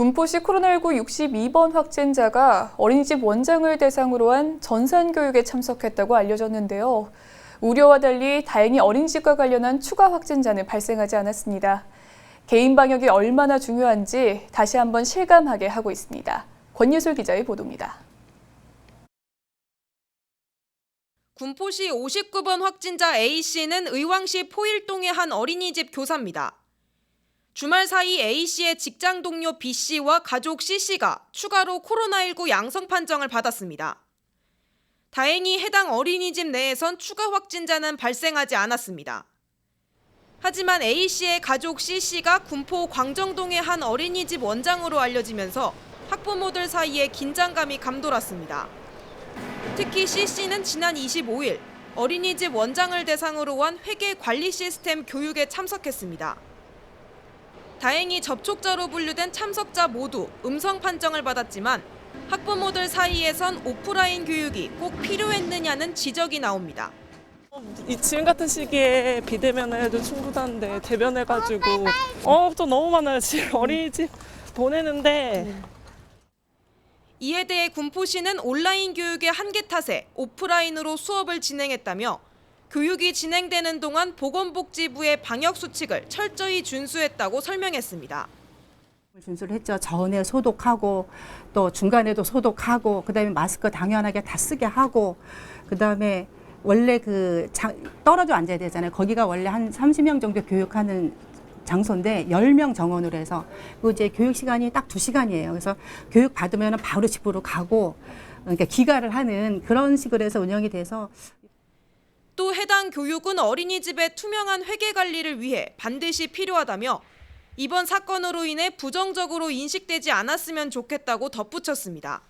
군포시 코로나19 62번 확진자가 어린이집 원장을 대상으로 한 전산교육에 참석했다고 알려졌는데요. 우려와 달리 다행히 어린이집과 관련한 추가 확진자는 발생하지 않았습니다. 개인 방역이 얼마나 중요한지 다시 한번 실감하게 하고 있습니다. 권예술 기자의 보도입니다. 군포시 59번 확진자 A씨는 의왕시 포일동의 한 어린이집 교사입니다. 주말 사이 A씨의 직장 동료 B씨와 가족 C씨가 추가로 코로나19 양성 판정을 받았습니다. 다행히 해당 어린이집 내에선 추가 확진자는 발생하지 않았습니다. 하지만 A씨의 가족 C씨가 군포 광정동의 한 어린이집 원장으로 알려지면서 학부모들 사이에 긴장감이 감돌았습니다. 특히 C씨는 지난 25일 어린이집 원장을 대상으로 한 회계 관리 시스템 교육에 참석했습니다. 다행히 접촉자로 분류된 참석자 모두 음성 판정을 받았지만 학부모들 사이에선 오프라인 교육이 꼭 필요했느냐는 지적이 나옵니다. 이 지금 같은 시기에 비대면을 해도 충분한데 대면해가지고 어또 너무 많아요. 지금 어린이집 보내는데. 이에 대해 군포시는 온라인 교육의 한계 탓에 오프라인으로 수업을 진행했다며 교육이 진행되는 동안 보건복지부의 방역 수칙을 철저히 준수했다고 설명했습니다. 준수를 했죠. 전에 소독하고 또 중간에도 소독하고 그다음에 마스크 당연하게 다 쓰게 하고 그다음에 원래 그 장, 떨어져 앉아야 되잖아요. 거기가 원래 한 30명 정도 교육하는 장소인데 10명 정원으로 해서 그 이제 교육 시간이 딱 2시간이에요. 그래서 교육 받으면 바로 집으로 가고 그러니까 기가를 하는 그런 식으로 해서 운영이 돼서 또 해당 교육은 어린이집의 투명한 회계 관리를 위해 반드시 필요하다며 이번 사건으로 인해 부정적으로 인식되지 않았으면 좋겠다고 덧붙였습니다.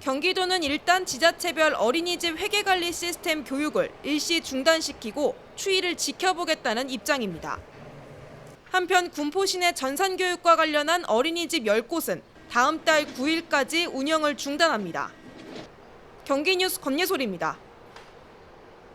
경기도는 일단 지자체별 어린이집 회계 관리 시스템 교육을 일시 중단시키고 추이를 지켜보겠다는 입장입니다. 한편 군포시 내 전산교육과 관련한 어린이집 10곳은 다음 달 9일까지 운영을 중단합니다. 경기뉴스 권예솔입니다.